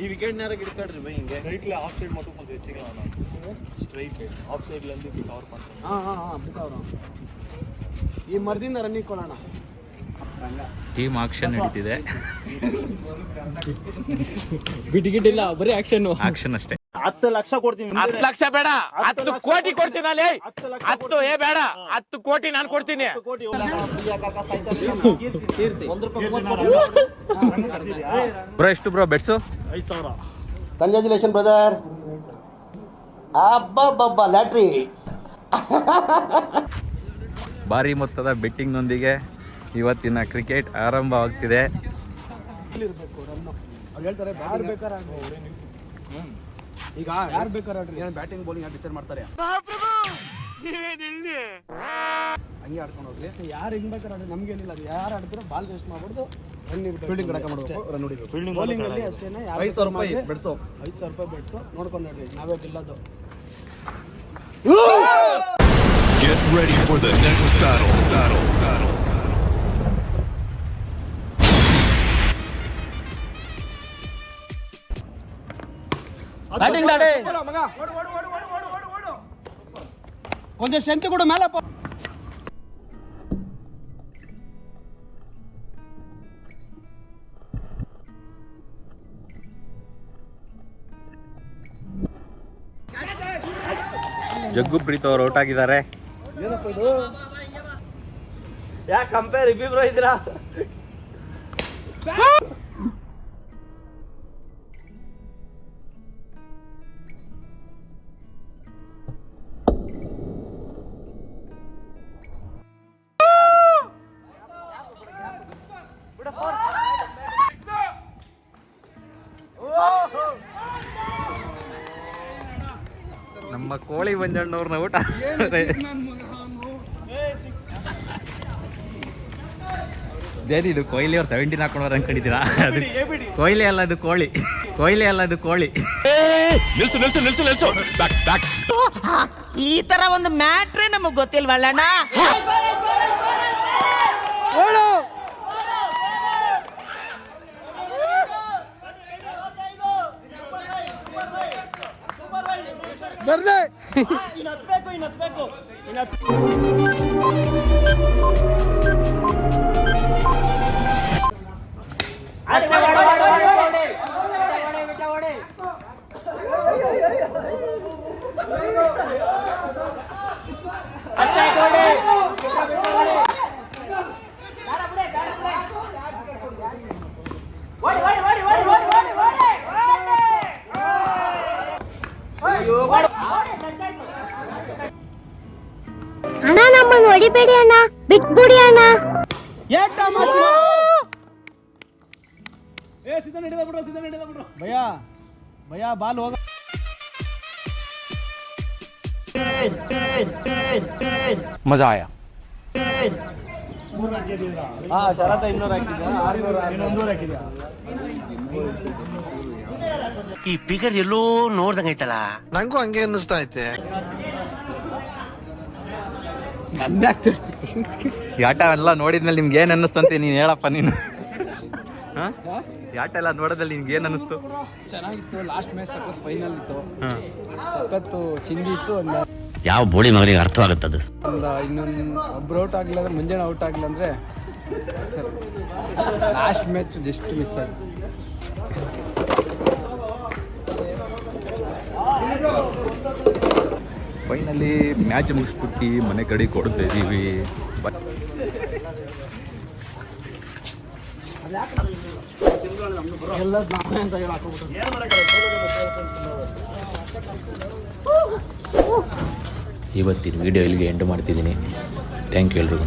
ಈ ವಿಕೆಟ್ ನೇರಾಗ ಇಡ್ಕೊಳ್ರಿ ಬೈ ಹಿಂಗೆ. ಸ್ಟ್ರೈಟ್ಲಿ ಆಫ್ ಸೈಡ್ ಮತ್ತು ಕೊಂಚ ಹೆಚ್ಚಿಗೆ ಸ್ಟ್ರೈಟ್ ಆಫ್ ಸೈಡ್ ಸೈಡ್ಲಲ್ಲಿ ಕವರ್ ಮಾಡ್ತಾರೆ ಹಾಂ ಹಾಂ ಹಾಂ ಬಿಟ್ಟವ್ರು ಈ ಮರದಿಂದ ರನ್ನಿಂಗ್ ಕೊಡೋಣ. ಟೀಮ್ ಆಕ್ಷನ್ ನಡೀತಿದೆ. ಇಲ್ಲ ಬರೀ ಆಕ್ಷನ್ ಆಕ್ಷನ್ ಅಷ್ಟೇ. ಹತ್ತು ಲಕ್ಷ ಕೊಡ್ತೀನಿ ಹತ್ತು ಲಕ್ಷ ಬೇಡ. ಹತ್ತು ಕೋಟಿ ಕೊಡ್ತೀನಿ. ಅಲ್ಲಿ ಹತ್ತು ಏ ಬೇಡ. ಹತ್ತು ಕೋಟಿ ನಾನು ಕೊಡ್ತೀನಿ. ಕೋಟಿ ಬ್ರೋ ಎಷ್ಟು ಬ್ರೋ ಬೆಟ್ಸು ಐದು ಸಾವಿರ. ಕಂಗ್ರ್ಯಾಚುಲೇಷನ್ ಬ್ರದರ್ ಅಬ್ಬಬ್ಬಬ್ಬ ಲ್ಯಾಟ್ರಿ ಭಾರಿ ಮೊತ್ತದ ಬೆಟ್ಟಿಂಗ್ನೊಂದಿಗೆ ಇವತ್ತಿನ ಕ್ರಿಕೆಟ್ ಆರಂಭವಾಗ್ತಿದೆ ಆಗ್ತಿದೆ. ಹೇಳ್ತಾರೆ. ಈಗ ಯಾರು ಬೇಕಾದ್ರೆ ಆಡ್ರಿ. ಏನು ಬ್ಯಾಟಿಂಗ್ ಬೌಲಿಂಗ್ ಯಾರು ಡಿಸೈಡ್ ಮಾಡ್ತಾರೆ? ಹಂಗೆ ಆಡ್ಕೊಂಡು ಹೋಗ್ಲಿ. ಯಾರು ಹಿಂಗ್ ಬೇಕಾದ್ರೆ ಆಡ್ರಿ. ನಮ್ಗೆ ಏನಿಲ್ಲ ಅದು. ಯಾರು ಆಡಿದ್ರು ಬಾಲ್ ವೇಸ್ಟ್ ಮಾಡ್ಬಾರ್ದು ರನ್ ಇರ್ಬೇಕು ಫೀಲ್ಡಿಂಗ್ ಕಡಕ ಮಾಡಬೇಕು ರನ್ ಹೊಡಿಬೇಕು. ಬೌಲಿಂಗ್ ಅಲ್ಲಿ ಅಷ್ಟೇನೆ ಐದು ಸಾವಿರ ರೂಪಾಯಿ ಬೆಡ್ಸೋ ಐದು ಸಾವಿರ ರೂಪಾಯಿ ಬೆಡ್ಸೋ ನೋಡ್ಕೊಂಡು ನಾವೇ ಗೆಲ್ಲೋದು Get ready for the next battle. Battle. Battle. Batting strength ಕೊಡು ಮೇಲಪ್ಪ ಜಗ್ಗು ಪ್ರೀತ್ ಅವ್ರು ಔಟ್ ಆಗಿದ್ದಾರೆ. ಯಾಕೆ ಕಂಪೇರ್ ಇಬ್ಬಿಬ್ರು ಇದ್ದೀರಾ? ನಮ್ಮ ಕೋಳಿ ಮಂಜಣ್ಣವ್ರನ್ನ ಊಟ. ಇದೇನಿದು ಕೊಹ್ಲಿ ಅವ್ರು ಸೆವೆಂಟೀನ್ ಹಾಕೊಂಡ್ರೆ ಅನ್ಕೊಂಡಿದ್ದೀರಾ? ಅದು ಕೊಹ್ಲಿ ಅಲ್ಲ ಅದು ಕೋಳಿ. ಕೊಹ್ಲಿ ಅಲ್ಲ ಅದು ಕೋಳಿ. ನಿಲ್ಸು ನಿಲ್ಸು ನಿಲ್ಸು ನಿಲ್ಸು. Back back. ಈ ತರ ಒಂದು ಮ್ಯಾಟ್ರೇ ನಮಗ್ ಗೊತ್ತಿಲ್ವಲ್ಲಣ್ಣ? ಅಣ್ಣ ಹೊಡಿಬೇಡಿ ಅಣ್ಣ ಬಿಟ್ಬಿಡಿ ಅಣ್ಣ. ಮಜಾ ಆಯ? ಶರತ ಈ ಪಿಗರ್ ಎಲ್ಲೋ ನೋಡ್ದಂಗೈತಲ್ಲ ನಂಗೂ ಹಂಗೆ ಅನ್ನಿಸ್ತಾ ಐತೆ. ಈ ಆಟ ಎಲ್ಲ ನೋಡಿದ್ಮೇಲೆ ನಿಮ್ಗೆ ಏನು ಅನ್ನಿಸ್ತಂತೆ ನೀನು ಹೇಳಪ್ಪ ನೀನು? ಹಾ? ಈ ಆಟ ಎಲ್ಲ ನೋಡೋದಲ್ಲಿ ನಿಮ್ಗೆ ಏನು ಅನ್ನಿಸ್ತು? ಚೆನ್ನಾಗಿತ್ತು ಲಾಸ್ಟ್ ಮ್ಯಾಚ್ ಸಖತ್ ಫೈನಲ್ ಇತ್ತು. ಹಾಂ ಸಖತ್ತು ಚಿಂದಿ ಇತ್ತು ಒಂದು ಯಾವ ಬೋಳಿ ಮಗನಿಗೆ ಅರ್ಥವಾಗುತ್ತದು? ಒಂದು ಇನ್ನೊಂದು ಒಬ್ರು ಔಟ್ ಆಗಲಿಲ್ಲ ಅಂದ್ರೆ ಮುಂಜಾನೆ ಔಟ್ ಆಗಲಿಲ್ಲ ಅಂದ್ರೆ sir. Last match just miss ಆಯ್ತು. ಫೈನಲಿ ಮ್ಯಾಚ್ ಮುಗಿಸ್ಬಿಟ್ಟು ಮನೆ ಕಡೆ ಕೊಡ್ತಾ ಇದ್ದೀವಿ. ಇವತ್ತಿನ ವಿಡಿಯೋ ಇಲ್ಲಿಗೆ ಎಂಡ್ ಮಾಡ್ತಿದ್ದೀನಿ. ಥ್ಯಾಂಕ್ ಯು ಎಲ್ರಿಗೂ.